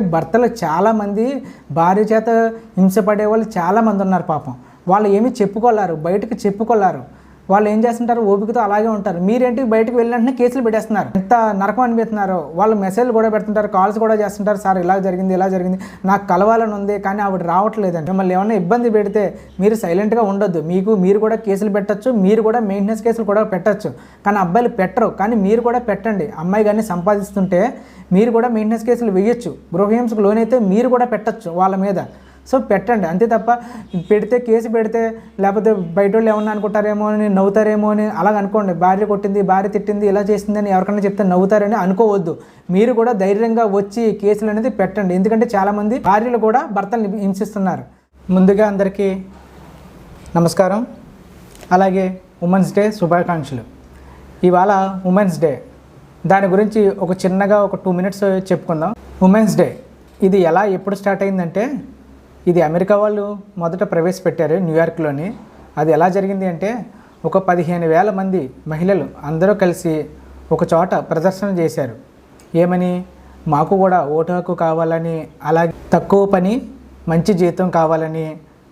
భర్తలు చాలామంది భార్య చేత హింసపడే వాళ్ళు చాలామంది ఉన్నారు పాపం. వాళ్ళు ఏమీ చెప్పుకోలేరు బయటకు చెప్పుకోలేరు. వాళ్ళు ఏం చేస్తుంటారు ఓపికతో అలాగే ఉంటారు. మీరేంటి బయటకు వెళ్ళిన కేసులు పెట్టేస్తున్నారు. ఎంత నరకం అనిపిస్తున్నారు? వాళ్ళు మెసేజ్లు కూడా పెడుతుంటారు కాల్స్ కూడా చేస్తుంటారు. సార్ ఇలా జరిగింది ఇలా జరిగింది. నాకు కలవాలని ఉంది కానీ ఆవిడ రావట్లేదండి. మిమ్మల్ని ఏమైనా ఇబ్బంది పెడితే మీరు సైలెంట్గా ఉండొద్దు. మీకు మీరు కూడా కేసులు పెట్టచ్చు మీరు కూడా మెయింటెనెన్స్ కేసులు కూడా పెట్టచ్చు. కానీ అబ్బాయిలు పెట్టరు. కానీ మీరు కూడా పెట్టండి. అమ్మాయి కానీ సంపాదిస్తుంటే మీరు కూడా మెయింటెనెన్స్ కేసులు వేయచ్చు. గృహహింసకు లోనైతే మీరు కూడా పెట్టచ్చు వాళ్ళ మీద. సో పెట్టండి. అంతే తప్ప పెడితే కేసు పెడితే లేకపోతే బయట వాళ్ళు ఏమన్నా అనుకుంటారేమో అని నవ్వుతారేమో అని అలాగ అనుకోండి. భార్య కొట్టింది భార్య తిట్టింది ఇలా చేసిందని ఎవరికైనా చెప్తే నవ్వుతారని అనుకోవద్దు. మీరు కూడా ధైర్యంగా వచ్చి కేసులు అనేది పెట్టండి. ఎందుకంటే చాలామంది భార్యలు కూడా భర్తలు హింసిస్తున్నారు. ముందుగా అందరికీ నమస్కారం. అలాగే ఉమెన్స్ డే శుభాకాంక్షలు. ఇవాళ ఉమెన్స్ డే దాని గురించి ఒక చిన్నగా ఒక టూ మినిట్స్ చెప్పుకుందాం. ఉమెన్స్ డే ఇది ఎలా ఎప్పుడు స్టార్ట్ అయిందంటే ఇది అమెరికా వాళ్ళు మొదట ప్రవేశపెట్టారు న్యూయార్క్లోని అది ఎలా జరిగింది అంటే ఒక పదిహేను వేల మంది మహిళలు అందరూ కలిసి ఒక చోట ప్రదర్శన చేశారు. ఏమని? మాకు కూడా ఓటు హక్కు కావాలని అలాగే తక్కువ పని మంచి జీతం కావాలని.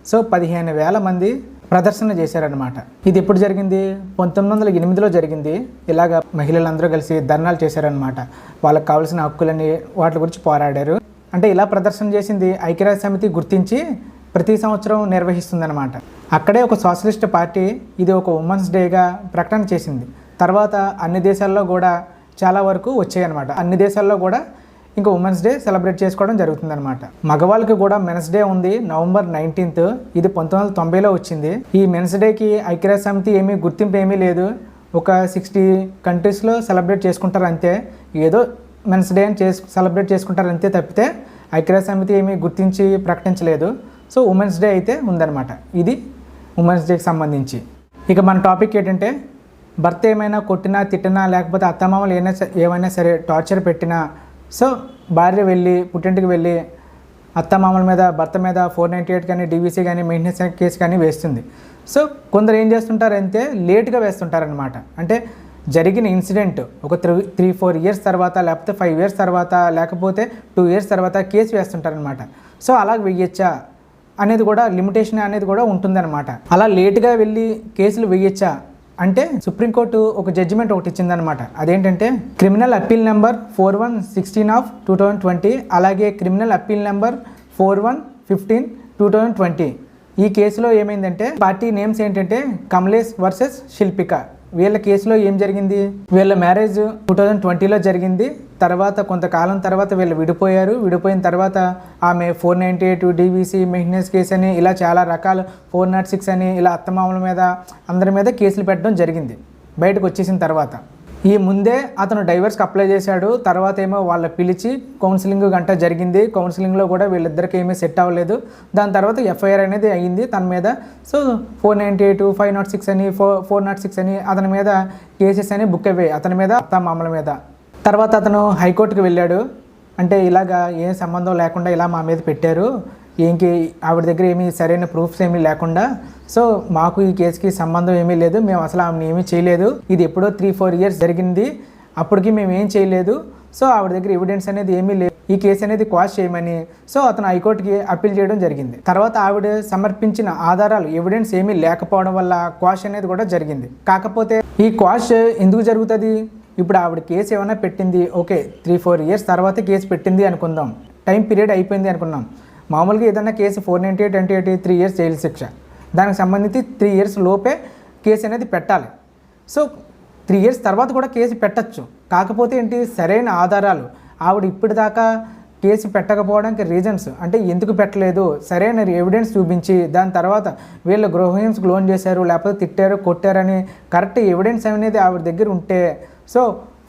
సో పదిహేను వేల మంది ప్రదర్శన చేశారనమాట ఇది ఎప్పుడు జరిగింది? పంతొమ్మిది వందల ఎనిమిదిలో జరిగింది. ఇలాగ మహిళలందరూ కలిసి ధర్నాలు చేశారనమాట వాళ్ళకి కావాల్సిన హక్కులని వాటి గురించి పోరాడారు. అంటే ఇలా ప్రదర్శన చేసింది ఐక్యరాజ్య సమితి గుర్తించి ప్రతి సంవత్సరం నిర్వహిస్తుందన్నమాట. అక్కడే ఒక సోషలిస్ట్ పార్టీ ఇది ఒక ఉమెన్స్ డేగా ప్రకటన చేసింది. తర్వాత అన్ని దేశాల్లో కూడా చాలా వరకు వచ్చాయన్నమాట. అన్ని దేశాల్లో కూడా ఇంకా ఉమెన్స్ డే సెలబ్రేట్ చేసుకోవడం జరుగుతుందన్నమాట. మగవాళ్ళకి కూడా మెన్స్ డే ఉంది నవంబర్ నైన్టీన్త్. ఇది పంతొమ్మిది వందల తొంభైలో వచ్చింది. ఈ మెన్స్ డేకి ఐక్యరాజ్య సమితి ఏమీ గుర్తింపు ఏమీ లేదు. ఒక సిక్స్టీ కంట్రీస్లో సెలబ్రేట్ చేసుకుంటారు అంతే. ఏదో మెన్స్ డే అని చేసు సెలబ్రేట్ చేసుకుంటారు అంతే తప్పితే ఐక్యరాజ్య సమితి ఏమీ గుర్తించి ప్రకటించలేదు. సో ఉమెన్స్ డే అయితే ఉందన్నమాట. ఇది ఉమెన్స్ డేకి సంబంధించి. ఇక మన టాపిక్ ఏంటంటే భర్త ఏమైనా కొట్టినా తిట్టినా లేకపోతే అత్తమామలు ఏమైనా ఏమైనా సరే టార్చర్ పెట్టినా సో భార్య వెళ్ళి పుట్టింటికి వెళ్ళి అత్తమామల మీద భర్త మీద ఫోర్ నైంటీ ఎయిట్ కానీ డీవీసీ కానీ మెయింటెనెన్స్ కేసు కానీ వేస్తుంది. సో కొందరు ఏం చేస్తుంటారంటే లేట్గా వేస్తుంటారనమాట అంటే జరిగిన ఇన్సిడెంట్ ఒక త్రీ త్రీ ఫోర్ ఇయర్స్ తర్వాత లేకపోతే ఫైవ్ ఇయర్స్ తర్వాత లేకపోతే టూ ఇయర్స్ తర్వాత కేసు వేస్తుంటారనమాట సో అలా వెయ్యొచ్చా? అనేది కూడా లిమిటేషన్ అనేది కూడా ఉంటుందన్నమాట. అలా లేట్గా వెళ్ళి కేసులు వెయ్యొచ్చా? అంటే సుప్రీంకోర్టు ఒక జడ్జిమెంట్ ఒకటి ఇచ్చిందనమాట అదేంటంటే criminal appeal number four one sixteen of two thousand twenty అలాగే criminal appeal number four one fifteen two thousand twenty ఈ కేసులో ఏమైందంటే పార్టీ నేమ్స్ ఏంటంటే కమలేష్ వర్సెస్ శిల్పిక. వీళ్ళ కేసులో ఏం జరిగింది? వీళ్ళ మ్యారేజ్ టూ థౌజండ్ ట్వంటీలో జరిగింది. తర్వాత కొంతకాలం తర్వాత వీళ్ళు విడిపోయారు. విడిపోయిన తర్వాత ఆమె four ninety eight DVC maintenance case అని ఇలా చాలా రకాల ఫోర్ నాట్ సిక్స్ అని ఇలా అత్తమామల మీద అందరి మీద కేసులు పెట్టడం జరిగింది. బయటకు వచ్చేసిన తర్వాత ఈ ముందే అతను డైవర్స్కి అప్లై చేశాడు. తర్వాత ఏమో వాళ్ళ పిలిచి కౌన్సిలింగ్ గంట జరిగింది. కౌన్సిలింగ్లో కూడా వీళ్ళిద్దరికి ఏమీ సెట్ అవ్వలేదు. దాని తర్వాత ఎఫ్ఐఆర్ అనేది అయ్యింది తన మీద. So four ninety eight five nought six అని ఫోర్ ఫోర్ నాట్ సిక్స్ అని అతని మీద కేసెస్ అని బుక్ అయ్యాయి. అతని మీద తమ మామల మీద. తర్వాత అతను హైకోర్టుకి వెళ్ళాడు. అంటే ఇలాగా ఏం సంబంధం లేకుండా ఇలా మా మీద పెట్టారు. ఏంకి ఆవిడ దగ్గర ఏమీ సరైన ప్రూఫ్స్ ఏమీ లేకుండా సో మాకు ఈ కేసుకి సంబంధం ఏమీ లేదు. మేము అసలు ఆమెను ఏమీ చేయలేదు. ఇది ఎప్పుడో త్రీ ఫోర్ ఇయర్స్ జరిగింది. అప్పటికి మేము ఏం చేయలేదు. సో ఆవిడ దగ్గర ఎవిడెన్స్ అనేది ఏమీ లేదు. ఈ కేసు అనేది క్వాష్ చేయమని. సో అతను హైకోర్టుకి అప్పీల్ చేయడం జరిగింది. తర్వాత ఆవిడ సమర్పించిన ఆధారాలు ఎవిడెన్స్ ఏమీ లేకపోవడం వల్ల క్వాష్ అనేది కూడా జరిగింది. కాకపోతే ఈ క్వాష్ ఎందుకు జరుగుతుంది? ఇప్పుడు ఆవిడ కేసు ఏమైనా పెట్టింది? ఓకే త్రీ ఫోర్ ఇయర్స్ తర్వాత కేసు పెట్టింది అనుకుందాం. టైం పీరియడ్ అయిపోయింది అనుకున్నాం. మామూలుగా ఏదైనా case four ninety eight twenty eight three years jail శిక్ష. దానికి సంబంధించి త్రీ ఇయర్స్ లోపే కేసు అనేది పెట్టాలి. సో త్రీ ఇయర్స్ తర్వాత కూడా కేసు పెట్టచ్చు. కాకపోతే ఏంటి? సరైన ఆధారాలు. ఆవిడ ఇప్పటిదాకా కేసు పెట్టకపోవడానికి రీజన్స్ అంటే ఎందుకు పెట్టలేదు? సరైన ఎవిడెన్స్ చూపించి దాని తర్వాత వీళ్ళు గృహహింసకు లోన్ చేశారు లేకపోతే తిట్టారు కొట్టారని కరెక్ట్ ఎవిడెన్స్ అనేది ఆవిడ దగ్గర ఉంటే సో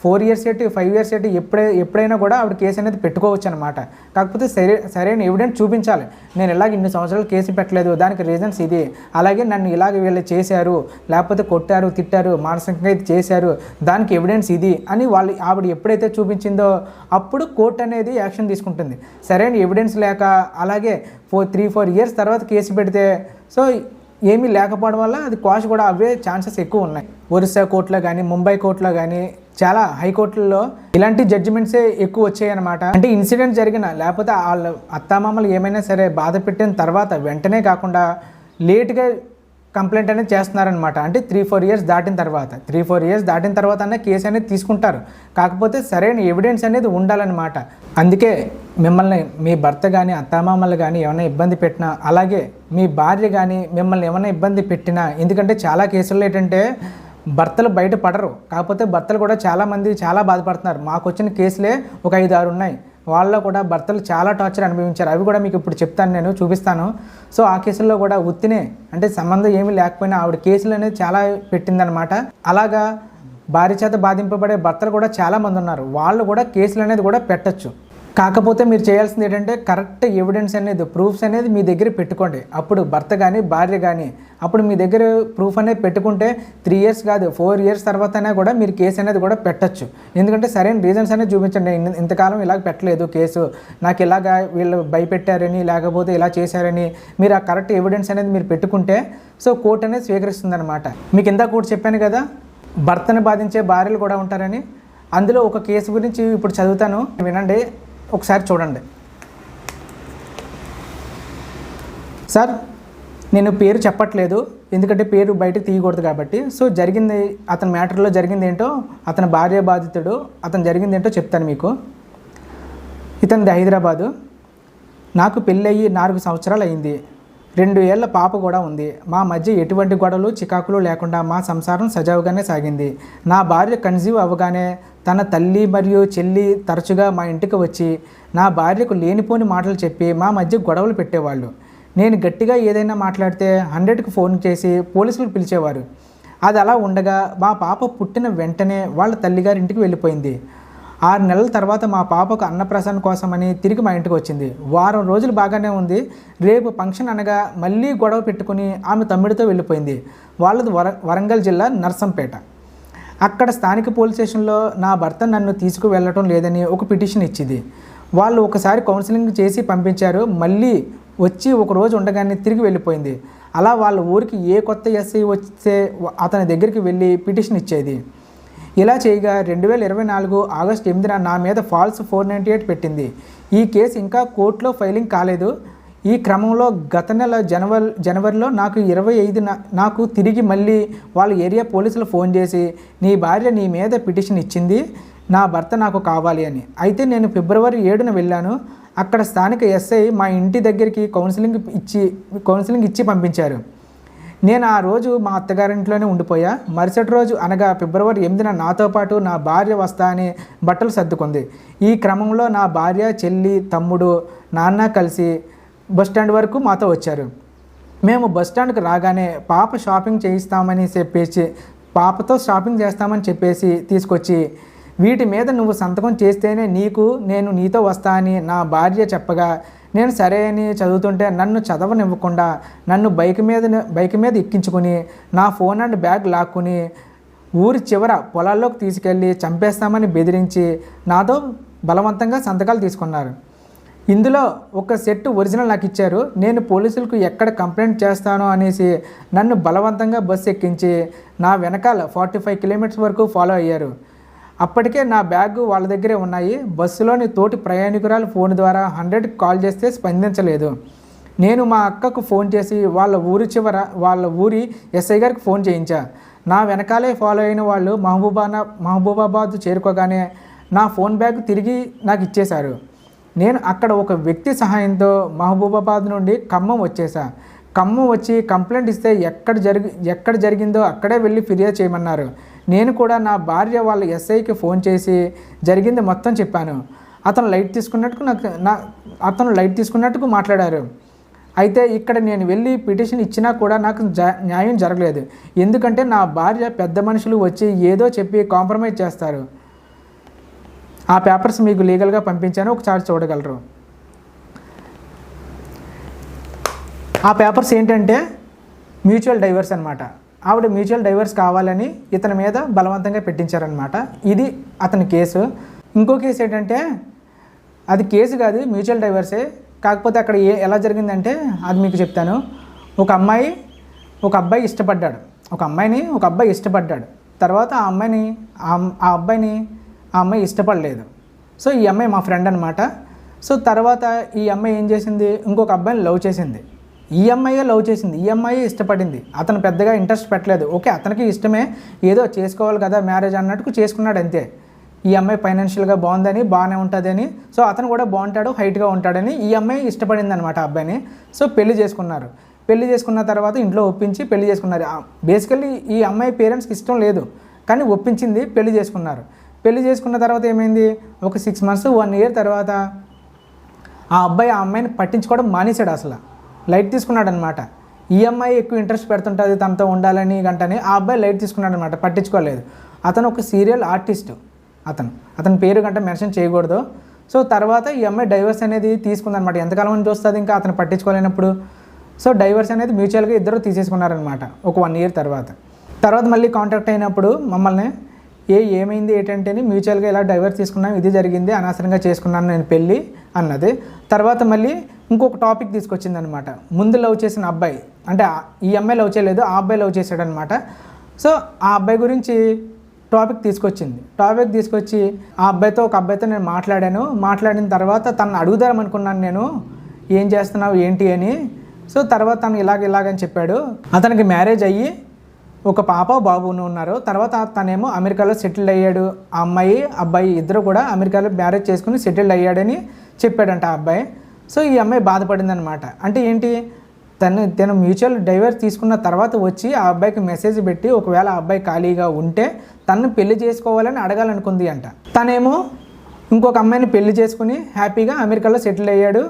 ఫోర్ ఇయర్స్ ఎట్టి ఫైవ్ ఇయర్స్ ఎట్టి ఎప్పుడై ఎప్పుడైనా కూడా ఆవిడ కేసు అనేది పెట్టుకోవచ్చు అనమాట కాకపోతే సరే సరైన ఎవిడెన్స్ చూపించాలి. నేను ఇలాగ ఇన్ని సంవత్సరాలు కేసు పెట్టలేదు దానికి రీజన్స్ ఇది. అలాగే నన్ను ఇలాగ వీళ్ళు చేశారు లేకపోతే కొట్టారు తిట్టారు మానసికంగా ఇది చేశారు దానికి ఎవిడెన్స్ ఇది అని వాళ్ళు ఆవిడ ఎప్పుడైతే చూపించిందో అప్పుడు కోర్టు అనేది యాక్షన్ తీసుకుంటుంది. సరైన ఎవిడెన్స్ లేక అలాగే ఫోర్ త్రీ ఫోర్ ఇయర్స్ తర్వాత కేసు పెడితే సో ఏమీ లేకపోవడం వల్ల అది క్వాష్ కూడా అవే ఛాన్సెస్ ఎక్కువ ఉన్నాయి. ఒరిస్సా కోర్టులో కానీ ముంబై కోర్టులో కానీ చాలా హైకోర్టుల్లో ఇలాంటి జడ్జిమెంట్సే ఎక్కువ వచ్చాయి అనమాట అంటే ఇన్సిడెంట్ జరిగిన లేకపోతే వాళ్ళ అత్తామామలు ఏమైనా సరే బాధ పెట్టిన తర్వాత వెంటనే కాకుండా లేట్గా కంప్లైంట్ అనేది చేస్తున్నారనమాట అంటే త్రీ ఫోర్ ఇయర్స్ దాటిన తర్వాత. త్రీ ఫోర్ ఇయర్స్ దాటిన తర్వాత అన్న కేసు అనేది తీసుకుంటారు. కాకపోతే సరైన ఎవిడెన్స్ అనేది ఉండాలన్నమాట. అందుకే మిమ్మల్ని మీ భర్త కానీ అత్తామామలు కానీ ఏమైనా ఇబ్బంది పెట్టినా అలాగే మీ భార్య కానీ మిమ్మల్ని ఏమైనా ఇబ్బంది పెట్టినా ఎందుకంటే చాలా కేసుల్లో ఏంటంటే భర్తలు బయట పడరు కాకపోతే భర్తలు కూడా చాలామంది చాలా బాధపడుతున్నారు. మాకు వచ్చిన కేసులే ఒక ఐదు ఆరు ఉన్నాయి. వాళ్ళలో కూడా భర్తలు చాలా టార్చర్ అనుభవించారు. అవి కూడా మీకు ఇప్పుడు చెప్తాను నేను చూపిస్తాను. సో ఆ కేసుల్లో కూడా ఉత్తినే అంటే సంబంధం ఏమీ లేకపోయినా ఆవిడ కేసులు అనేది చాలా పెట్టిందనమాట అలాగా భార్య చేత బాధింపబడే భర్తలు కూడా చాలామంది ఉన్నారు. వాళ్ళు కూడా కేసులు అనేది కూడా పెట్టచ్చు. కాకపోతే మీరు చేయాల్సింది ఏంటంటే కరెక్ట్ ఎవిడెన్స్ అనేది ప్రూఫ్స్ అనేది మీ దగ్గర పెట్టుకోండి. అప్పుడు భర్త కానీ భార్య కానీ అప్పుడు మీ దగ్గర ప్రూఫ్ అనేది పెట్టుకుంటే త్రీ ఇయర్స్ కాదు ఫోర్ ఇయర్స్ తర్వాత కూడా మీరు కేసు అనేది కూడా పెట్టచ్చు. ఎందుకంటే సరైన రీజన్స్ అనేది చూపించండి. ఇంతకాలం ఇలాగ పెట్టలేదు కేసు నాకు ఇలాగ వీళ్ళు భయపెట్టారని లేకపోతే ఇలా చేశారని మీరు ఆ కరెక్ట్ ఎవిడెన్స్ అనేది మీరు పెట్టుకుంటే సో కోర్టు అనేది స్వీకరిస్తుంది అనమాట మీకు ఇందాక కూడా చెప్పాను కదా భర్తను బాధించే భార్యలు కూడా ఉంటారని. అందులో ఒక కేసు గురించి ఇప్పుడు చదువుతాను. వినండి. ఒకసారి చూడండి. సార్ నేను పేరు చెప్పట్లేదు. ఎందుకంటే పేరు బయటకు తీయకూడదు కాబట్టి. సో జరిగింది అతని మ్యాటర్లో జరిగింది ఏంటో అతని భార్య బాధితుడు అతను జరిగింది ఏంటో చెప్తాను మీకు. ఇతనిది హైదరాబాదు. నాకు పెళ్ళయ్యి నాలుగు సంవత్సరాలు అయింది. రెండు ఏళ్ళ పాప కూడా ఉంది. మా మధ్య ఎటువంటి గొడవలు చికాకులు లేకుండా మా సంసారం సజావుగానే సాగింది. నా భార్య కన్సీవ్ అవ్వగానే తన తల్లి మరియు చెల్లి తరచుగా మా ఇంటికి వచ్చి నా భార్యకు లేనిపోని మాటలు చెప్పి మా మధ్య గొడవలు పెట్టేవాళ్ళు. నేను గట్టిగా ఏదైనా మాట్లాడితే హండ్రెడ్కి ఫోన్ చేసి పోలీసులు పిలిచేవారు. అది అలా ఉండగా మా పాప పుట్టిన వెంటనే వాళ్ళ తల్లిగారింటికి వెళ్ళిపోయింది. ఆరు నెలల తర్వాత మా పాపకు అన్నప్రసన్న కోసమని తిరిగి మా ఇంటికి వచ్చింది. వారం రోజులు బాగానే ఉంది. రేపు ఫంక్షన్ అనగా మళ్ళీ గొడవ పెట్టుకుని ఆమె తమ్ముడితో వెళ్ళిపోయింది. వాళ్ళది వర వరంగల్ జిల్లా నర్సంపేట. అక్కడ స్థానిక పోలీస్ స్టేషన్లో నా భర్త నన్ను తీసుకువెళ్ళటం లేదని ఒక పిటిషన్ ఇచ్చింది. వాళ్ళు ఒకసారి కౌన్సిలింగ్ చేసి పంపించారు. మళ్ళీ వచ్చి ఒక రోజు ఉండగానే తిరిగి వెళ్ళిపోయింది. అలా వాళ్ళ ఊరికి ఏ కొత్త ఎస్ఐ వస్తే అతని దగ్గరికి వెళ్ళి పిటిషన్ ఇచ్చేది. ఇలా చేయగా రెండు వేల ఇరవై నాలుగు ఆగస్టు ఎనిమిదిన నా మీద ఫాల్స్ ఫోర్ నైంటీ ఎయిట్ పెట్టింది. ఈ కేసు ఇంకా కోర్టులో ఫైలింగ్ కాలేదు. ఈ క్రమంలో గత నెల జనవరి జనవరిలో నాకు ఇరవై ఐదున నాకు తిరిగి మళ్ళీ వాళ్ళ ఏరియా పోలీసులు ఫోన్ చేసి నీ భార్య నీ మీద పిటిషన్ ఇచ్చింది నా భర్త నాకు కావాలి అని. అయితే నేను ఫిబ్రవరి ఏడున వెళ్ళాను. అక్కడ స్థానిక ఎస్ఐ మా ఇంటి దగ్గరికి కౌన్సిలింగ్ ఇచ్చి కౌన్సిలింగ్ ఇచ్చి పంపించారు. నేను ఆ రోజు మా అత్తగారింట్లోనే ఉండిపోయా. మరుసటి రోజు అనగా ఫిబ్రవరి ఎనిమిదిన నాతో పాటు నా భార్య వస్తా అని బట్టలు సర్దుకుంది. ఈ క్రమంలో నా భార్య చెల్లి తమ్ముడు నాన్న కలిసి బస్ స్టాండ్ వరకు మాతో వచ్చారు. మేము బస్ స్టాండ్కి రాగానే పాప షాపింగ్ చేయిస్తామని చెప్పేసి పాపతో షాపింగ్ చేస్తామని చెప్పేసి తీసుకొచ్చి వీటి మీద నువ్వు సంతకం చేస్తేనే నీకు నేను నీతో వస్తా అని నా భార్య చెప్పగా నేను సరే అని చదువుతుంటే నన్ను చదవనివ్వకుండా నన్ను బైక్ మీద బైక్ మీద ఎక్కించుకుని నా ఫోన్ అండ్ బ్యాగ్ లాక్కుని ఊరి చివర పొలాల్లోకి తీసుకెళ్ళి చంపేస్తామని బెదిరించి నాతో బలవంతంగా సంతకాలు తీసుకున్నారు. ఇందులో ఒక సెట్ ఒరిజినల్ నాకు ఇచ్చారు. నేను పోలీసులకు ఎక్కడ కంప్లైంట్ చేస్తాను అనేసి నన్ను బలవంతంగా బస్సు ఎక్కించి నా వెనకాల ఫార్టీ ఫైవ్ కిలోమీటర్స్ వరకు ఫాలో అయ్యారు. అప్పటికే నా బ్యాగ్ వాళ్ళ దగ్గరే ఉన్నాయి. బస్సులోని తోటి ప్రయాణికురాలు ఫోన్ ద్వారా హండ్రెడ్కి కాల్ చేస్తే స్పందించలేదు. నేను మా అక్కకు ఫోన్ చేసి వాళ్ళ ఊరి చివర వాళ్ళ ఊరి ఎస్ఐ గారికి ఫోన్ చేయించా. నా వెనకాలే ఫాలో అయిన వాళ్ళు మహబూబానా మహబూబాబాద్ చేరుకోగానే నా ఫోన్ బ్యాగ్ తిరిగి నాకు ఇచ్చేశారు. నేను అక్కడ ఒక వ్యక్తి సహాయంతో మహబూబాబాద్ నుండి ఖమ్మం వచ్చేసా ఖమ్మం వచ్చి కంప్లైంట్ ఇస్తే ఎక్కడ జరిగి ఎక్కడ జరిగిందో అక్కడే వెళ్ళి ఫిర్యాదు చేయమన్నారు. నేను కూడా నా భార్య వాళ్ళ ఎస్ఐకి ఫోన్ చేసి జరిగింది మొత్తం చెప్పాను. అతను లైట్ తీసుకున్నట్టుకు నాకు నా అతను లైట్ తీసుకున్నట్టుకు మాట్లాడారు. అయితే ఇక్కడ నేను వెళ్ళి పిటిషన్ ఇచ్చినా కూడా నాకు న్యాయం జరగలేదు. ఎందుకంటే నా భార్య పెద్ద మనుషులు వచ్చి ఏదో చెప్పి కాంప్రమైజ్ చేస్తారు. ఆ పేపర్స్ మీకు లీగల్గా పంపించాను ఒకసారి చూడగలరు. ఆ పేపర్స్ ఏంటంటే మ్యూచువల్ డైవర్స్ అనమాట ఆవిడ మ్యూచువల్ డైవర్స్ కావాలని ఇతని మీద బలవంతంగా పెట్టించారనమాట ఇది అతని కేసు. ఇంకో కేసు ఏంటంటే అది కేసు కాదు మ్యూచువల్ డైవర్సే. కాకపోతే అక్కడ ఏ ఎలా జరిగిందంటే అది మీకు చెప్తాను. ఒక అమ్మాయి ఒక అబ్బాయి ఇష్టపడ్డాడు. ఒక అమ్మాయిని ఒక అబ్బాయి ఇష్టపడ్డాడు. తర్వాత ఆ అమ్మాయిని ఆ ఆ అబ్బాయిని ఆ అమ్మాయి ఇష్టపడలేదు. సో ఈ అమ్మాయి మా ఫ్రెండ్ అనమాట సో తర్వాత ఈ అమ్మాయి ఏం చేసింది? ఇంకొక అబ్బాయిని లవ్ చేసింది. ఈ అమ్మాయే లవ్ చేసింది. ఈ ఇష్టపడింది. అతను పెద్దగా ఇంట్రెస్ట్ పెట్టలేదు. ఓకే అతనికి ఇష్టమే. ఏదో చేసుకోవాలి కదా మ్యారేజ్ అన్నట్టుకు చేసుకున్నాడు అంతే. ఈ అమ్మాయి ఫైనాన్షియల్గా బాగుందని బాగానే ఉంటుందని. సో అతను కూడా బాగుంటాడు హైట్గా ఉంటాడని ఈ అమ్మాయి ఇష్టపడింది అనమాట అబ్బాయిని. సో పెళ్ళి చేసుకున్నారు. పెళ్ళి చేసుకున్న తర్వాత ఇంట్లో ఒప్పించి పెళ్ళి చేసుకున్నారు. బేసికల్లీ ఈ అమ్మాయి పేరెంట్స్కి ఇష్టం లేదు. కానీ ఒప్పించింది పెళ్ళి చేసుకున్నారు. పెళ్ళి చేసుకున్న తర్వాత ఏమైంది? ఒక సిక్స్ మంత్స్ వన్ ఇయర్ తర్వాత ఆ అబ్బాయి ఆ అమ్మాయిని పట్టించుకోవడం మానేశాడు అసలు. లైట్ తీసుకున్నాడు అనమాట ఈ అమ్మాయి ఎక్కువ ఇంట్రెస్ట్ పెడుతుంటుంది తనతో ఉండాలని గంటని ఆ అబ్బాయి లైట్ తీసుకున్నాడు అనమాట పట్టించుకోలేదు. అతను ఒక సీరియల్ ఆర్టిస్ట్ అతను అతని పేరు గంట మెన్షన్ చేయకూడదు. సో తర్వాత ఈ అమ్మాయి డైవర్స్ అనేది తీసుకుందనమాట. ఎంతకాలం నుంచి వస్తుంది ఇంకా అతను పట్టించుకోలేనప్పుడు. సో డైవర్స్ అనేది మ్యూచువల్గా ఇద్దరు తీసేసుకున్నారనమాట ఒక వన్ ఇయర్ తర్వాత. తర్వాత మళ్ళీ కాంటాక్ట్ అయినప్పుడు మమ్మల్ని ఏ ఏమైంది ఏంటంటే మ్యూచువల్గా ఇలా డైవర్స్ తీసుకున్నాం ఇది జరిగింది అనవసరంగా చేసుకున్నాను నేను పెళ్ళి అన్నది. తర్వాత మళ్ళీ ఇంకొక టాపిక్ తీసుకొచ్చింది అనమాట ముందు లవ్ చేసిన అబ్బాయి అంటే ఈ అమ్మాయి లవ్ చేయలేదు ఆ అబ్బాయి లవ్ చేశాడు అనమాట సో ఆ అబ్బాయి గురించి టాపిక్ తీసుకొచ్చింది. టాపిక్ తీసుకొచ్చి ఆ అబ్బాయితో ఒక అబ్బాయితో నేను మాట్లాడాను. మాట్లాడిన తర్వాత తను అడుగుదామనుకున్నాను నేను. ఏం చేస్తున్నావు ఏంటి? అని. సో తర్వాత తను ఇలాగ ఇలాగని చెప్పాడు. అతనికి మ్యారేజ్ అయ్యి ఒక పాప బాబును ఉన్నారు. తర్వాత తనేమో అమెరికాలో సెటిల్ అయ్యాడు. ఆ అమ్మాయి అబ్బాయి ఇద్దరు కూడా అమెరికాలో మ్యారేజ్ చేసుకుని సెటిల్ అయ్యాడని చెప్పాడంట ఆ అబ్బాయి. సో ఈ అమ్మాయి బాధపడింది అనమాట అంటే ఏంటి? తను తను మ్యూచువల్ డైవర్స్ తీసుకున్న తర్వాత వచ్చి ఆ అబ్బాయికి మెసేజ్ పెట్టి ఒకవేళ ఆ అబ్బాయి ఖాళీగా ఉంటే తను పెళ్ళి చేసుకోవాలని అడగాలనుకుంది అంట. తనేమో ఇంకొక అమ్మాయిని పెళ్ళి చేసుకుని హ్యాపీగా అమెరికాలో సెటిల్ అయ్యాడు.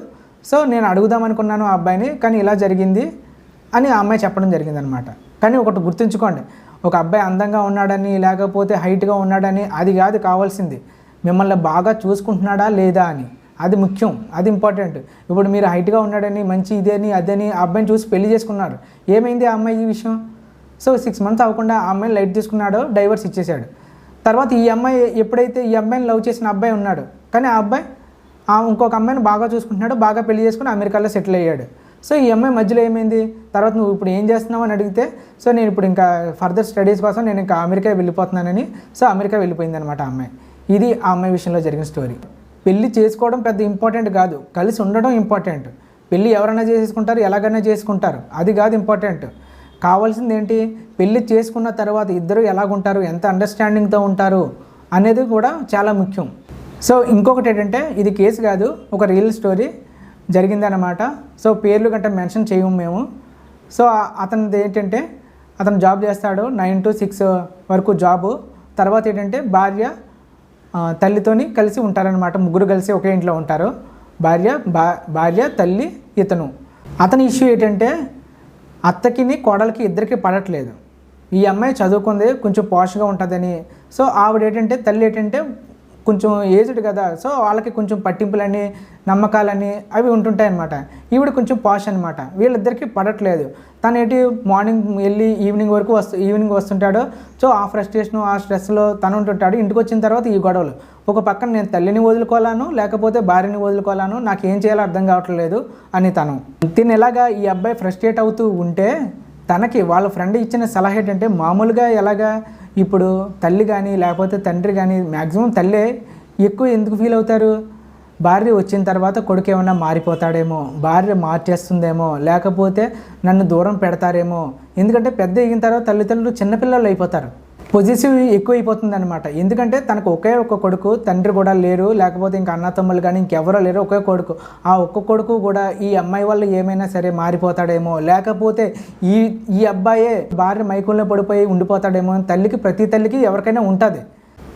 సో నేను అడుగుదాం అనుకున్నాను ఆ అబ్బాయిని కానీ ఇలా జరిగింది. అని ఆ అమ్మాయి చెప్పడం జరిగిందనమాట. కానీ ఒకటి గుర్తుంచుకోండి ఒక అబ్బాయి అందంగా ఉన్నాడని లేకపోతే హైట్గా ఉన్నాడని అది కాదు కావాల్సింది. మిమ్మల్ని బాగా చూసుకుంటున్నాడా లేదా అని. అది ముఖ్యం అది ఇంపార్టెంట్. ఇప్పుడు మీరు హైట్గా ఉన్నాడని మంచి ఇదని అదని ఆ అబ్బాయిని చూసి పెళ్ళి చేసుకున్నారు. ఏమైంది ఆ అమ్మాయి ఈ విషయం? సో సిక్స్ మంత్స్ అవ్వకుండా ఆ అమ్మాయిని లైట్ తీసుకున్నాడో డైవర్స్ ఇచ్చేశాడు. తర్వాత ఈ అమ్మాయి ఎప్పుడైతే ఈ అమ్మాయిని లవ్ చేసిన అబ్బాయి ఉన్నాడు కానీ ఆ అబ్బాయి ఇంకొక అమ్మాయిని బాగా చూసుకుంటున్నాడు బాగా పెళ్ళి చేసుకుని అమెరికాలో సెటిల్ అయ్యాడు. సో ఈ అమ్మాయి మధ్యలో ఏమైంది? తర్వాత నువ్వు ఇప్పుడు ఏం చేస్తున్నావు అని అడిగితే సో నేను ఇప్పుడు ఇంకా ఫర్దర్ స్టడీస్ కోసం నేను ఇంకా అమెరికా వెళ్ళిపోతున్నానని సో అమెరికా వెళ్ళిపోయింది అనమాట అమ్మాయి. ఇది ఆ అమ్మాయి విషయంలో జరిగిన స్టోరీ పెళ్ళి చేసుకోవడం పెద్ద ఇంపార్టెంట్ కాదు. కలిసి ఉండడం ఇంపార్టెంట్ పెళ్ళి ఎవరైనా చేసుకుంటారు ఎలాగైనా చేసుకుంటారు. అది కాదు ఇంపార్టెంట్ కావాల్సింది ఏంటి? పెళ్ళి చేసుకున్న తర్వాత ఇద్దరు ఎలాగుంటారు? ఎంత అండర్స్టాండింగ్తో ఉంటారు? అనేది కూడా చాలా ముఖ్యం. సో ఇంకొకటి ఏంటంటే ఇది కేసు కాదు. ఒక రియల్ స్టోరీ జరిగిందనమాట సో పేర్లు గంట మెన్షన్ చేయము మేము. సో అతనిది ఏంటంటే అతను జాబ్ చేస్తాడు నైన్ టు సిక్స్ వరకు జాబు. తర్వాత ఏంటంటే భార్య తల్లితోని కలిసి ఉంటారనమాట ముగ్గురు కలిసి ఒకే ఇంట్లో ఉంటారు. భార్య భార్య తల్లి ఇతను. అతని ఇష్యూ ఏంటంటే అత్తకిని కోడలికి ఇద్దరికి పడట్లేదు. ఈ అమ్మాయి చదువుకుంది కొంచెం పాష్గా ఉంటుందని. సో ఆవిడ ఏంటంటే తల్లి ఏంటంటే కొంచెం ఏజ్డ్ కదా సో వాళ్ళకి కొంచెం పట్టింపులని నమ్మకాలని అవి ఉంటుంటాయి అనమాట ఈవిడ కొంచెం పాష్ అనమాట వీళ్ళిద్దరికీ పడట్లేదు. తను ఏంటి మార్నింగ్ వెళ్ళి ఈవినింగ్ వరకు వస్తు ఈవినింగ్ వస్తుంటాడు. సో ఆ ఫ్రస్ట్రేషన్ ఆ స్ట్రెస్లో తను ఉంటుంటాడు. ఇంటికి వచ్చిన తర్వాత ఈ గొడవలు. ఒక పక్కన నేను తల్లిని వదులుకోవాలను లేకపోతే భార్యని వదులుకోవాలను నాకు ఏం చేయాలో అర్థం కావట్లేదు అని తను. తిని ఎలాగా ఈ అబ్బాయి ఫ్రస్ట్రేట్ అవుతూ ఉంటే తనకి వాళ్ళ ఫ్రెండ్ ఇచ్చిన సలహా ఏంటంటే మామూలుగా ఎలాగా ఇప్పుడు తల్లి కానీ లేకపోతే తండ్రి కానీ మ్యాక్సిమం తల్లే ఎక్కువ ఎందుకు ఫీల్ అవుతారు? భార్య వచ్చిన తర్వాత కొడుకు ఏమన్నా మారిపోతాడేమో భార్య మార్చేస్తుందేమో లేకపోతే నన్ను దూరం పెడతారేమో. ఎందుకంటే పెద్ద ఎగిన తర్వాత తల్లిదండ్రులు చిన్నపిల్లలు అయిపోతారు. పొజిటివ్ ఎక్కువైపోతుంది అనమాట ఎందుకంటే తనకు ఒకే ఒక్క కొడుకు తండ్రి కూడా లేరు లేకపోతే ఇంకా అన్న తమ్ముళ్ళు కానీ ఇంకెవరో లేరు ఒకే కొడుకు. ఆ ఒక్క కొడుకు కూడా ఈ అమ్మాయి వల్ల ఏమైనా సరే మారిపోతాడేమో. లేకపోతే ఈ ఈ అబ్బాయే భార్య మైకుల్లో పడిపోయి ఉండిపోతాడేమో. అని తల్లికి ప్రతి తల్లికి ఎవరికైనా ఉంటుంది.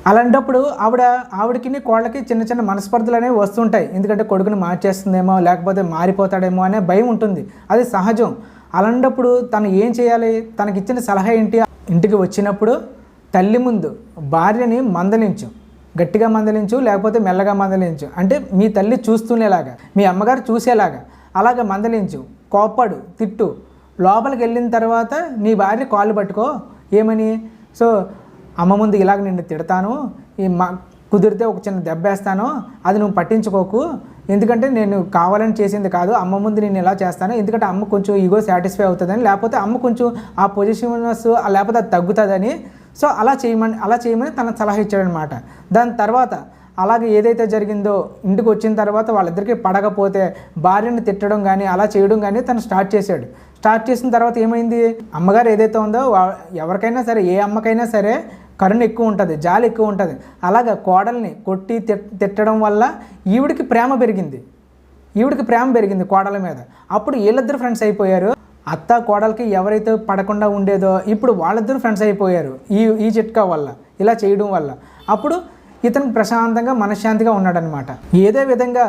అలాంటప్పుడు ఆవిడ ఆవిడకి కోళ్ళకి చిన్న చిన్న మనస్పర్ధలు అనేవి వస్తుంటాయి. ఎందుకంటే కొడుకుని మార్చేస్తుందేమో లేకపోతే మారిపోతాడేమో అనే భయం ఉంటుంది. అది సహజం. అలాంటప్పుడు తను ఏం చేయాలి? తనకి ఇచ్చిన సలహా ఏంటి? ఇంటికి వచ్చినప్పుడు తల్లి ముందు భార్యని మందలించు గట్టిగా మందలించు లేకపోతే మెల్లగా మందలించు. అంటే మీ తల్లి చూస్తూనేలాగా మీ అమ్మగారు చూసేలాగా అలాగ మందలించు కోప్పడు తిట్టు. లోపలికి వెళ్ళిన తర్వాత నీ భార్య కాళ్ళు పట్టుకో ఏమని? సో అమ్మ ముందు ఇలాగ నిన్ను తిడతాను ఈ మా కుదిరితే ఒక చిన్న దెబ్బ వేస్తాను అది నువ్వు పట్టించుకోకు. ఎందుకంటే నేను కావాలని చేసింది కాదు అమ్మ ముందు నేను ఇలా చేస్తాను. ఎందుకంటే అమ్మ కొంచెం ఈగో సాటిస్ఫై అవుతుందని లేకపోతే అమ్మ కొంచెం ఆ పొజిషన్నెస్ లేకపోతే అది తగ్గుతుందని సో అలా చేయమని అలా చేయమని తన సలహా ఇచ్చాడనమాట. దాని తర్వాత అలాగే ఏదైతే జరిగిందో ఇంటికి వచ్చిన తర్వాత వాళ్ళిద్దరికీ పడకపోతే భార్యను తిట్టడం కానీ అలా చేయడం కానీ తను స్టార్ట్ చేశాడు. స్టార్ట్ చేసిన తర్వాత ఏమైంది? అమ్మగారు ఏదైతే ఉందో ఎవరికైనా సరే ఏ అమ్మకైనా సరే కరుణ ఎక్కువ ఉంటుంది జాలి ఎక్కువ ఉంటుంది. అలాగ కోడల్ని కొట్టి తిట్టడం వల్ల ఈవిడికి ప్రేమ పెరిగింది. ఈవిడికి ప్రేమ పెరిగింది కోడల మీద. అప్పుడు వీళ్ళిద్దరు ఫ్రెండ్స్ అయిపోయారు. అత్త కోడలకి ఎవరైతే పడకుండా ఉండేదో ఇప్పుడు వాళ్ళిద్దరు ఫ్రెండ్స్ అయిపోయారు ఈ ఈ చిట్కా వల్ల ఇలా చేయడం వల్ల. అప్పుడు ఇతను ప్రశాంతంగా మనశ్శాంతిగా ఉన్నాడనమాట ఏదే విధంగా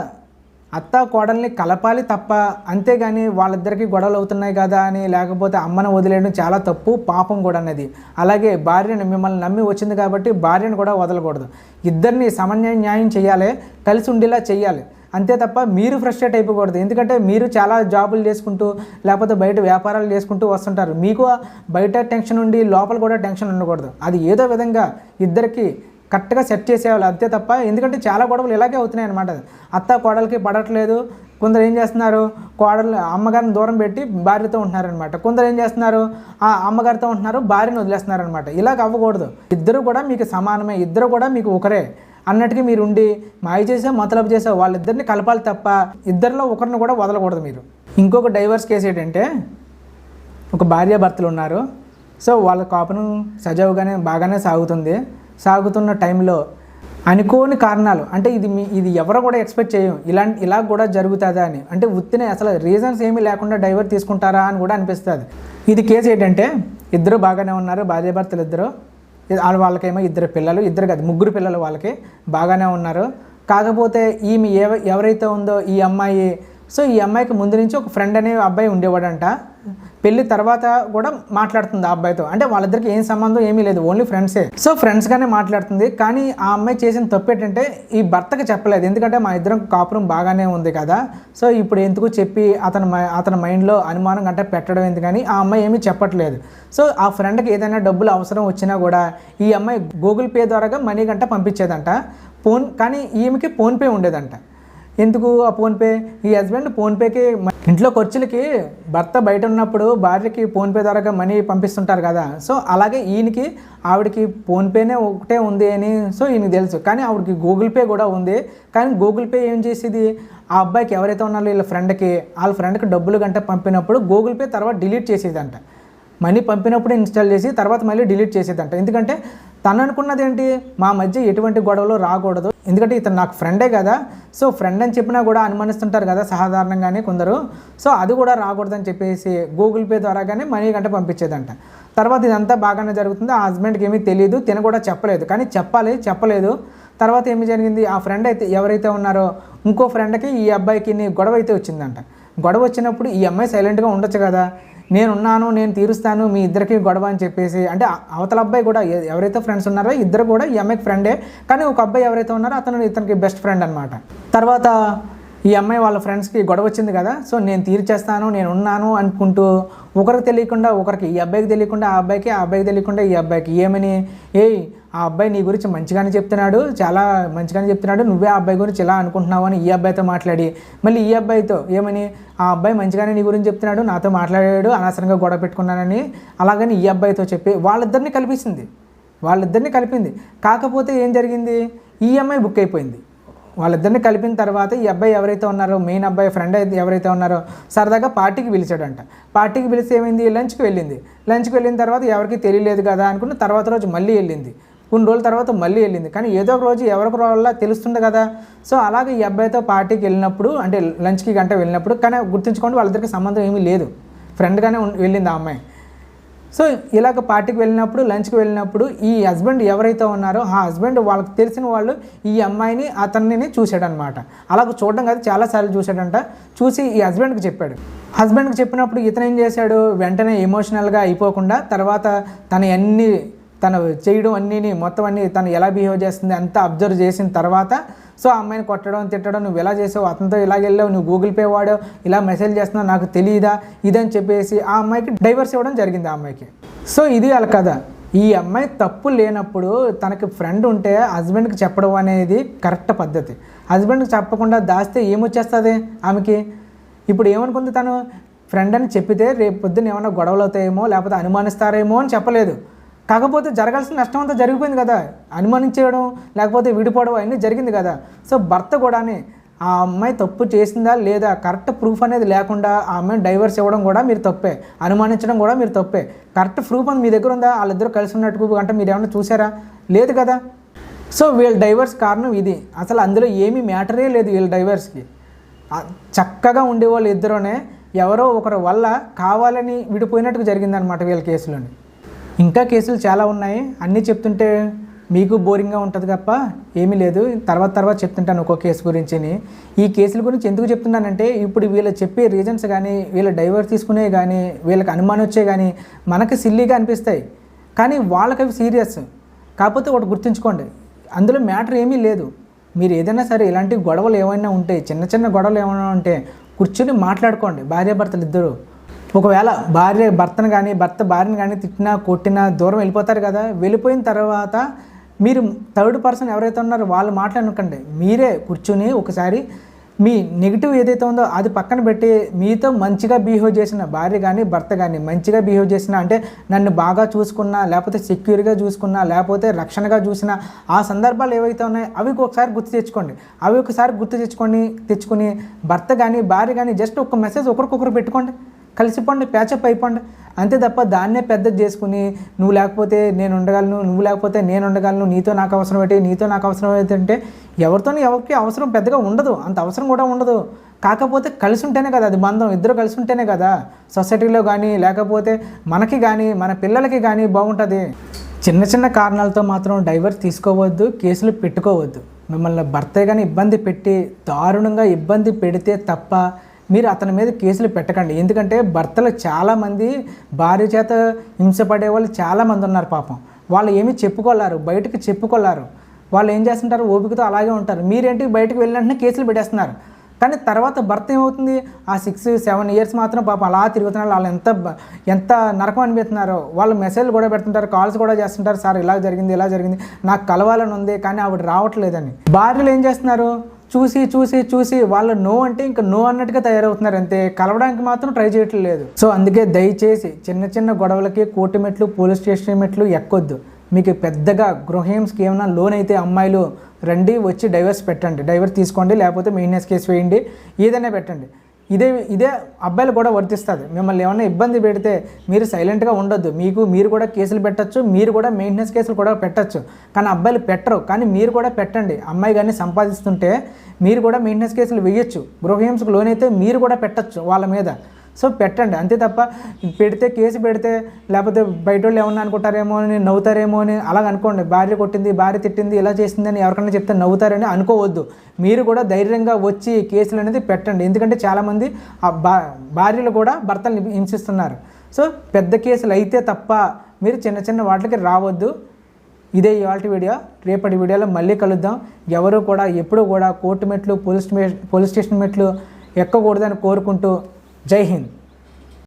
అత్త కోడల్ని కలపాలి తప్ప అంతేగాని వాళ్ళిద్దరికి గొడవలు అవుతున్నాయి కదా అని లేకపోతే అమ్మను వదిలేయడం చాలా తప్పు పాపం కూడా అన్నది అలాగే భార్యను మిమ్మల్ని నమ్మి వచ్చింది కాబట్టి భార్యను కూడా వదలకూడదు. ఇద్దరిని సమన్యాయం న్యాయం చేయాలి కలిసి ఉండేలా చేయాలి. అంతే తప్ప మీరు ఫ్రస్ట్రేట్ అయిపోకూడదు. ఎందుకంటే మీరు చాలా జాబులు చేసుకుంటూ లేకపోతే బయట వ్యాపారాలు చేసుకుంటూ వస్తుంటారు. మీకు బయట టెన్షన్ ఉండి లోపల కూడా టెన్షన్ ఉండకూడదు. అది ఏదో విధంగా ఇద్దరికి కరెక్ట్గా సెట్ చేసేవాళ్ళు అంతే తప్ప ఎందుకంటే చాలా గొడవలు ఇలాగే అవుతున్నాయి అనమాట అత్త కోడలకి పడట్లేదు. కొందరు ఏం చేస్తున్నారు? కోడలు అమ్మగారిని దూరం పెట్టి భార్యతో ఉంటున్నారనమాట కొందరు ఏం చేస్తున్నారు? ఆ అమ్మగారితో ఉంటున్నారు భార్యను వదిలేస్తున్నారనమాట ఇలాగ అవ్వకూడదు. ఇద్దరు కూడా మీకు సమానమే. ఇద్దరు కూడా మీకు ఒకరే. అన్నట్టుగా మీరు ఉండి మాయ చేసా మతలబు చేసా వాళ్ళిద్దరిని కలపాలి తప్ప ఇద్దరిలో ఒకరిని కూడా వదలకూడదు మీరు. ఇంకొక డైవర్స్ కేసు ఏంటంటే ఒక భార్యాభర్తలు ఉన్నారు. సో వాళ్ళ కాపును సజావుగానే బాగానే సాగుతుంది. సాగుతున్న టైంలో అనుకోని కారణాలు అంటే ఇది మీ ఇది ఎవరు కూడా ఎక్స్పెక్ట్ చేయం ఇలా ఇలా కూడా జరుగుతుందా అని. అంటే ఉత్తినే అసలు రీజన్స్ ఏమీ లేకుండా డైవర్ తీసుకుంటారా అని కూడా అనిపిస్తుంది. ఇది కేసు ఏంటంటే ఇద్దరు బాగానే ఉన్నారు భార్యాభర్తలు ఇద్దరు వాళ్ళకేమో ఇద్దరు పిల్లలు ఇద్దరు కాదు ముగ్గురు పిల్లలు వాళ్ళకి బాగానే ఉన్నారు. కాకపోతే ఈమె ఎవ ఎవరైతే ఉందో ఈ అమ్మాయి సో ఈ అమ్మాయికి ముందు నుంచి ఒక ఫ్రెండ్ అనే అబ్బాయి ఉండేవాడంట. పెళ్ళి తర్వాత కూడా మాట్లాడుతుంది ఆ అబ్బాయితో. అంటే వాళ్ళిద్దరికి ఏం సంబంధం ఏమీ లేదు. ఓన్లీ ఫ్రెండ్సే సో ఫ్రెండ్స్గానే మాట్లాడుతుంది. కానీ ఆ అమ్మాయి చేసిన తప్పు ఏంటంటే ఈ భర్తకి చెప్పలేదు. ఎందుకంటే మా ఇద్దరం కాపురం బాగానే ఉంది కదా. సో ఇప్పుడు ఎందుకు చెప్పి అతని మై- అతని మైండ్లో అనుమానం గంట పెట్టడం ఎందుకని ఆ అమ్మాయి ఏమీ చెప్పట్లేదు. సో ఆ ఫ్రెండ్కి ఏదైనా డబ్బులు అవసరం వచ్చినా కూడా ఈ అమ్మాయి గూగుల్ పే ద్వారాగా మనీ గంట పంపించేదంట. ఫోన్ కానీ ఈమెకి ఫోన్పే ఉండేదంట. ఎందుకు ఆ ఫోన్పే? ఈ హస్బెండ్ ఫోన్పేకి ఇంట్లో ఖర్చులకి భర్త బయట ఉన్నప్పుడు భార్యకి ఫోన్పే ద్వారా మనీ పంపిస్తుంటారు కదా. సో అలాగే ఈయనకి ఆవిడకి ఫోన్పేనే ఒకటే ఉంది అని సో ఈయనకి తెలుసు. కానీ ఆవిడకి గూగుల్ పే కూడా ఉంది. కానీ గూగుల్ పే ఏం చేసేది? ఆ అబ్బాయికి ఎవరైతే ఉన్నారో వీళ్ళ ఫ్రెండ్కి వాళ్ళ ఫ్రెండ్కి డబ్బులు గంట పంపినప్పుడు గూగుల్ పే తర్వాత డిలీట్ చేసేదంట. మనీ పంపినప్పుడు ఇన్స్టాల్ చేసి తర్వాత మళ్ళీ డిలీట్ చేసేదంట. ఎందుకంటే తను అనుకున్నది ఏంటి మా మధ్య ఎటువంటి గొడవలు రాకూడదు. ఎందుకంటే ఇతను నాకు ఫ్రెండే కదా. సో ఫ్రెండ్ అని చెప్పినా కూడా అనుమానిస్తుంటారు కదా సాధారణంగానే కొందరు. సో అది కూడా రాకూడదని చెప్పేసి గూగుల్ పే ద్వారా కానీ మనీ గంట పంపించేదంట. తర్వాత ఇదంతా బాగానే జరుగుతుంది. ఆ హస్బెండ్కి ఏమీ తెలియదు తిన కూడా చెప్పలేదు. కానీ చెప్పాలి చెప్పలేదు. తర్వాత ఏమి జరిగింది? ఆ ఫ్రెండ్ అయితే ఎవరైతే ఉన్నారో ఇంకో ఫ్రెండ్కి ఈ అబ్బాయికి నీ గొడవ అయితే వచ్చిందంట. గొడవ వచ్చినప్పుడు ఈ అమ్మాయి సైలెంట్గా ఉండొచ్చు కదా. నేనున్నాను నేను తీరుస్తాను మీ ఇద్దరికి గొడవ అని చెప్పేసి అంటే అవతల అబ్బాయి కూడా ఎవరైతే ఫ్రెండ్స్ ఉన్నారో ఇద్దరు కూడా ఈ అమ్మాయికి ఫ్రెండే కానీ ఒక అబ్బాయి ఎవరైతే ఉన్నారో అతను ఇతనికి బెస్ట్ ఫ్రెండ్ అనమాట తర్వాత ఈ అమ్మాయి వాళ్ళ ఫ్రెండ్స్కి గొడవ వచ్చింది కదా సో నేను తీర్చేస్తాను నేను ఉన్నాను అనుకుంటూ ఒకరికి తెలియకుండా ఒకరికి ఈ అబ్బాయికి తెలియకుండా ఆ అబ్బాయికి ఆ అబ్బాయికి తెలియకుండా ఈ అబ్బాయికి ఏమని ఏయ్ ఆ అబ్బాయి నీ గురించి మంచిగానే చెప్తున్నాడు చాలా మంచిగానే చెప్తున్నాడు నువ్వే ఆ అబ్బాయి గురించి ఇలా అనుకుంటున్నావు అని ఈ అబ్బాయితో మాట్లాడి. మళ్ళీ ఈ అబ్బాయితో ఏమని? ఆ అబ్బాయి మంచిగానే నీ గురించి చెప్తున్నాడు నాతో మాట్లాడాడు అనవసరంగా గొడవ పెట్టుకున్నానని అలాగని ఈ అబ్బాయితో చెప్పి వాళ్ళిద్దరిని కలిపిస్తుంది వాళ్ళిద్దరిని కలిపింది. కాకపోతే ఏం జరిగింది? ఈ అమ్మాయి బుక్ అయిపోయింది. వాళ్ళిద్దరిని కలిపిన తర్వాత ఈ అబ్బాయి ఎవరైతే ఉన్నారో మెయిన్ అబ్బాయి ఫ్రెండ్ అయితే ఎవరైతే ఉన్నారో సరదాగా పార్టీకి పిలిచాడంట. పార్టీకి పిలిస్తే ఏమైంది? లంచ్కి వెళ్ళింది. లంచ్కి వెళ్ళిన తర్వాత ఎవరికి తెలియలేదు కదా అనుకున్న తర్వాత రోజు మళ్ళీ వెళ్ళింది. కొన్ని రోజుల తర్వాత మళ్ళీ వెళ్ళింది. కానీ ఏదో ఒక రోజు ఎవరికి వల్ల తెలుస్తుంది కదా. సో అలాగే ఈ అబ్బాయితో పార్టీకి వెళ్ళినప్పుడు అంటే లంచ్కి గంట వెళ్ళినప్పుడు కానీ గుర్తుంచుకోండి వాళ్ళిద్దరికి సంబంధం ఏమీ లేదు. ఫ్రెండ్గానే ఉం- వెళ్ళింది ఆ అమ్మాయి. సో ఇలాగ పార్టీకి వెళ్ళినప్పుడు లంచ్కి వెళ్ళినప్పుడు ఈ హస్బెండ్ ఎవరైతే ఉన్నారో ఆ హస్బెండ్ వాళ్ళకి తెలిసిన వాళ్ళు ఈ అమ్మాయిని అతన్ని చూశాడనమాట. అలాగ చూడడం కాదు చాలాసార్లు చూశాడంట. చూసి ఈ హస్బెండ్కి చెప్పాడు. హస్బెండ్కి చెప్పినప్పుడు ఇతను ఏం చేశాడు? వెంటనే ఎమోషనల్గా అయిపోకుండా తర్వాత తన అన్ని తను చేయడం అన్నీని మొత్తం అన్ని తను ఎలా బిహేవ్ చేస్తుంది అంతా అబ్జర్వ్ చేసిన తర్వాత సో ఆ అమ్మాయిని కొట్టడం తిట్టడం నువ్వు ఎలా చేసావు? అతనితో ఇలా వెళ్ళావు? నువ్వు గూగుల్ పే వాడావు? ఇలా మెసేజ్ చేస్తున్నావు? నాకు తెలియదా ఇదని చెప్పేసి ఆ అమ్మాయికి డైవర్స్ ఇవ్వడం జరిగింది ఆ అమ్మాయికి. సో ఇది వాళ్ళ కథ. ఈ అమ్మాయి తప్పు లేనప్పుడు తనకి ఫ్రెండ్ ఉంటే హస్బెండ్కి చెప్పడం అనేది కరెక్ట్ పద్ధతి. హస్బెండ్కి చెప్పకుండా దాస్తే ఏమొచ్చేస్తుంది ఆమెకి? ఇప్పుడు ఏమనుకుంది తను? ఫ్రెండ్ అని చెప్పితే రేపు పొద్దున్న ఏమైనా గొడవలు అవుతాయేమో లేకపోతే అనుమానిస్తారేమో అని చెప్పలేదు. కాకపోతే జరగాల్సిన నష్టం అంతా జరిగిపోయింది కదా. అనుమానించడం లేకపోతే విడిపోవడం అన్నీ జరిగింది కదా. సో భర్త కూడాని ఆ అమ్మాయి తప్పు చేసిందా లేదా కరెక్ట్ ప్రూఫ్ అనేది లేకుండా ఆ అమ్మాయిని డైవర్స్ ఇవ్వడం కూడా మీరు తప్పే. అనుమానించడం కూడా మీరు తప్పే. కరెక్ట్ ప్రూఫ్ అని మీ దగ్గర ఉందా? వాళ్ళిద్దరూ కలిసి ఉన్నట్టు అంటే మీరు ఏమైనా చూసారా? లేదు కదా. సో వీళ్ళ డైవర్స్ కారణం ఇది. అసలు అందులో ఏమీ మ్యాటరే లేదు వీళ్ళ డైవర్స్కి. చక్కగా ఉండేవాళ్ళు ఇద్దరునే ఎవరో ఒకరి వల్ల కావాలని విడిపోయినట్టుగా జరిగిందనమాట వీళ్ళ కేసులోని. ఇంకా కేసులు చాలా ఉన్నాయి. అన్నీ చెప్తుంటే మీకు బోరింగ్గా ఉంటుంది తప్ప ఏమీ లేదు. తర్వాత తర్వాత చెప్తుంటాను ఒక్కో కేసు గురించిని. ఈ కేసుల గురించి ఎందుకు చెప్తున్నానంటే ఇప్పుడు వీళ్ళు చెప్పే రీజన్స్ కానీ వీళ్ళ డైవర్స్ తీసుకునే కానీ వీళ్ళకి అనుమానం వచ్చే కానీ మనకి సిల్లీగా అనిపిస్తాయి. కానీ వాళ్ళకి అవి సీరియస్. కాకపోతే ఒకటి గుర్తుంచుకోండి. అందులో మ్యాటర్ ఏమీ లేదు. మీరు ఏదైనా సరే ఇలాంటి గొడవలు ఏమైనా ఉంటే చిన్న చిన్న గొడవలు ఏమైనా ఉంటే కూర్చొని మాట్లాడుకోండి. భార్యాభర్తలు ఇద్దరు ఒకవేళ భార్య భర్తను కానీ భర్త భార్యను కానీ తిట్టినా కొట్టినా దూరం వెళ్ళిపోతారు కదా వెళ్ళిపోయిన తర్వాత మీరు థర్డ్ పర్సన్ ఎవరైతే ఉన్నారో వాళ్ళు మాట్లాడకండి మీరే కూర్చుని ఒకసారి మీ నెగిటివ్ ఏదైతే ఉందో అది పక్కన పెట్టి మీతో మంచిగా బిహేవ్ చేసిన భార్య కానీ భర్త కానీ మంచిగా బిహేవ్ చేసిన అంటే నన్ను బాగా చూసుకున్నా లేకపోతే సెక్యూర్గా చూసుకున్నా లేకపోతే రక్షణగా చూసిన ఆ సందర్భాలు ఏవైతే ఉన్నాయో అవి ఒకసారి గుర్తు తెచ్చుకోండి. అవి ఒకసారి గుర్తు తెచ్చుకొని తెచ్చుకొని భర్త కానీ భార్య కానీ జస్ట్ ఒక మెసేజ్ ఒకరికొకరు పెట్టుకోండి. కలిసిపోండి ప్యాచప్ అయిపోండి అంతే తప్ప దాన్నే పెద్దది చేసుకుని నువ్వు లేకపోతే నేను ఉండగలను నువ్వు లేకపోతే నేను ఉండగలను నీతో నాకు అవసరం ఏంటి నీతో నాకు అవసరం ఏంటంటే ఎవరితోనూ ఎవరికి అవసరం పెద్దగా ఉండదు. అంత అవసరం కూడా ఉండదు. కాకపోతే కలిసి ఉంటేనే కదా అది బంధం. ఇద్దరు కలిసి ఉంటేనే కదా సొసైటీలో కానీ లేకపోతే మనకి కానీ మన పిల్లలకి కానీ బాగుంటుంది. చిన్న చిన్న కారణాలతో మాత్రం డైవర్స్ తీసుకోవద్దు కేసులు పెట్టుకోవద్దు. మిమ్మల్ని భర్త కానీ ఇబ్బంది పెట్టి దారుణంగా ఇబ్బంది పెడితే తప్ప మీరు అతని మీద కేసులు పెట్టకండి. ఎందుకంటే భర్తలు చాలామంది భార్య చేత హింసపడే వాళ్ళు చాలామంది ఉన్నారు పాపం. వాళ్ళు ఏమీ చెప్పుకోలేరు బయటకు చెప్పుకోలేరు. వాళ్ళు ఏం చేస్తుంటారు? ఓపికతో అలాగే ఉంటారు. మీరేంటి బయటకు వెళ్ళిన కేసులు పెట్టేస్తున్నారు? కానీ తర్వాత భర్త ఏమవుతుంది? ఆ సిక్స్ సెవెన్ ఇయర్స్ మాత్రం పాపం అలా తిరుగుతున్నారు. వాళ్ళు ఎంత ఎంత నరకం అనిపిస్తున్నారో? వాళ్ళు మెసేజ్లు కూడా పెడుతుంటారు కాల్స్ కూడా చేస్తుంటారు. సార్ ఇలా జరిగింది ఇలా జరిగింది. నాకు కలవాలని ఉంది కానీ ఆవిడ రావట్లేదని. భార్యలు ఏం చేస్తున్నారు? చూసి చూసి చూసి వాళ్ళు నో అంటే ఇంకా నో అన్నట్టుగా తయారవుతున్నారు. అంతే కలవడానికి మాత్రం ట్రై చేయట్లేదు. సో అందుకే దయచేసి చిన్న చిన్న గొడవలకి కోర్టు మెట్లు పోలీస్ స్టేషన్ మెట్లు ఎక్కొద్దు. మీకు పెద్దగా గృహహింసకి ఏమైనా లోన్ అయితే అమ్మాయిలు రండి వచ్చి డైవర్స్ పెట్టండి. డైవర్స్ తీసుకోండి లేకపోతే మెయిన్నెస్ కేసు వేయండి. ఏదైనా పెట్టండి. ఇదే ఇదే అబ్బాయిలు కూడా వర్తిస్తుంది. మిమ్మల్ని ఏమైనా ఇబ్బంది పెడితే మీరు సైలెంట్గా ఉండొద్దు. మీకు మీరు కూడా కేసులు పెట్టచ్చు మీరు కూడా మెయింటెనెన్స్ కేసులు కూడా పెట్టచ్చు. కానీ అబ్బాయిలు పెట్టరు. కానీ మీరు కూడా పెట్టండి. అమ్మాయి కానీ సంపాదిస్తుంటే మీరు కూడా మెయింటెనెన్స్ కేసులు వేయచ్చు. గృహహింసకు లోనైతే మీరు కూడా పెట్టచ్చు వాళ్ళ మీద. సో పెట్టండి. అంతే తప్ప పెడితే కేసు పెడితే లేకపోతే బయట వాళ్ళు ఏమన్నా అనుకుంటారేమో అని నవ్వుతారేమో అని అలాగ అనుకోండి. భార్య కొట్టింది భార్య తిట్టింది ఇలా చేసిందని ఎవరికైనా చెప్తే నవ్వుతారని అనుకోవద్దు. మీరు కూడా ధైర్యంగా వచ్చి కేసులు అనేది పెట్టండి. ఎందుకంటే చాలామంది ఆ భార్యలు కూడా భర్తలు హింసిస్తున్నారు. సో పెద్ద కేసులు అయితే తప్ప మీరు చిన్న చిన్న వాటికి రావద్దు. ఇదే ఇవాళ వీడియో. రేపటి వీడియోలో మళ్ళీ కలుద్దాం. ఎవరు కూడా ఎప్పుడూ కూడా కోర్టు మెట్లు పోలీస్ పోలీస్ స్టేషన్ మెట్లు ఎక్కకూడదని కోరుకుంటూ जय हिंद।